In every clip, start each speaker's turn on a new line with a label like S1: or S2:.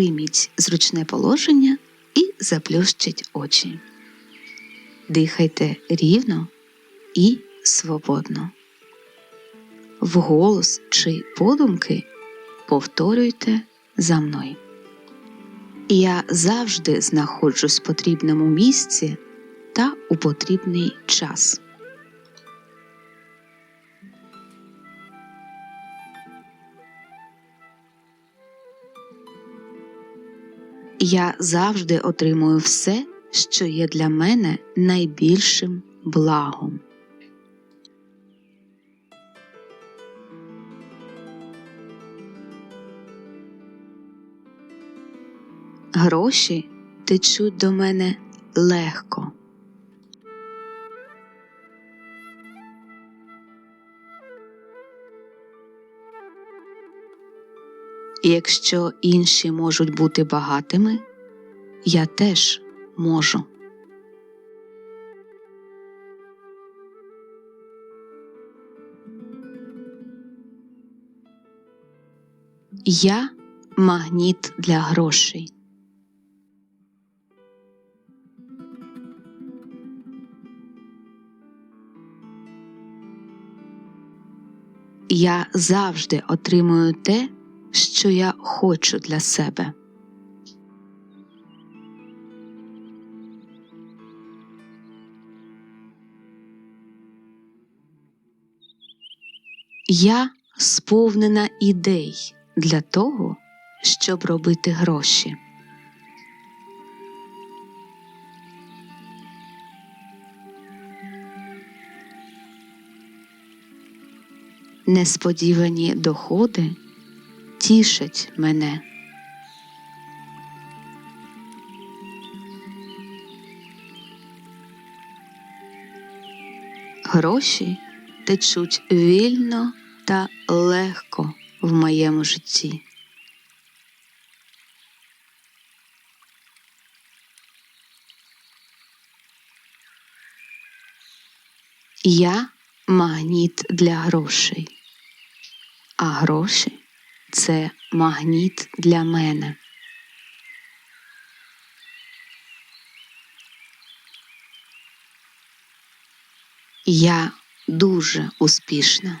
S1: прийміть зручне положення і заплющіть очі. Дихайте рівно і свободно. Вголос чи подумки повторюйте за мною. Я завжди знаходжусь в потрібному місці та у потрібний час. Я завжди отримую все, що є для мене найбільшим благом. Гроші течуть до мене легко. І Якщо інші можуть бути багатими, я теж можу. Я магніт для грошей. Я завжди отримую те, що я хочу для себе. Я сповнена ідей для того, щоб робити гроші. Несподівані доходи тішать мене. Гроші течуть вільно та легко в моєму житті. Я магніт для грошей, а гроші це магніт для мене. Я дуже успішна.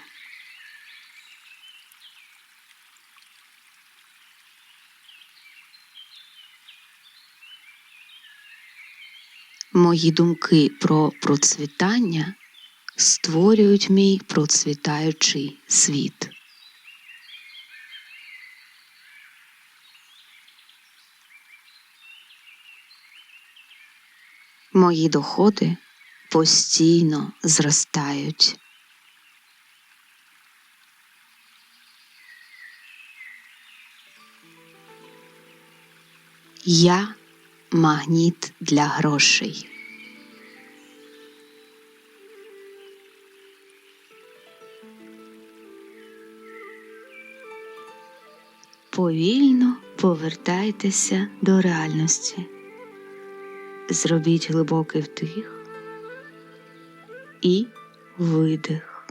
S1: Мої думки про процвітання створюють мій процвітаючий світ. Мої доходи постійно зростають. Я магніт для грошей. Повільно повертайтеся до реальності. Зробіть глибокий вдих і видих.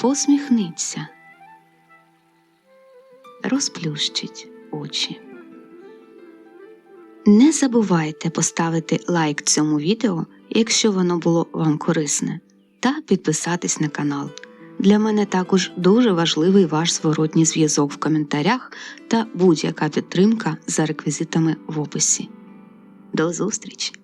S1: Посміхніться. Розплющіть очі. Не забувайте поставити лайк цьому відео, якщо воно було вам корисне, та підписатись на канал. Для мене також дуже важливий ваш зворотній зв'язок в коментарях та будь-яка підтримка за реквізитами в описі. До зустрічі!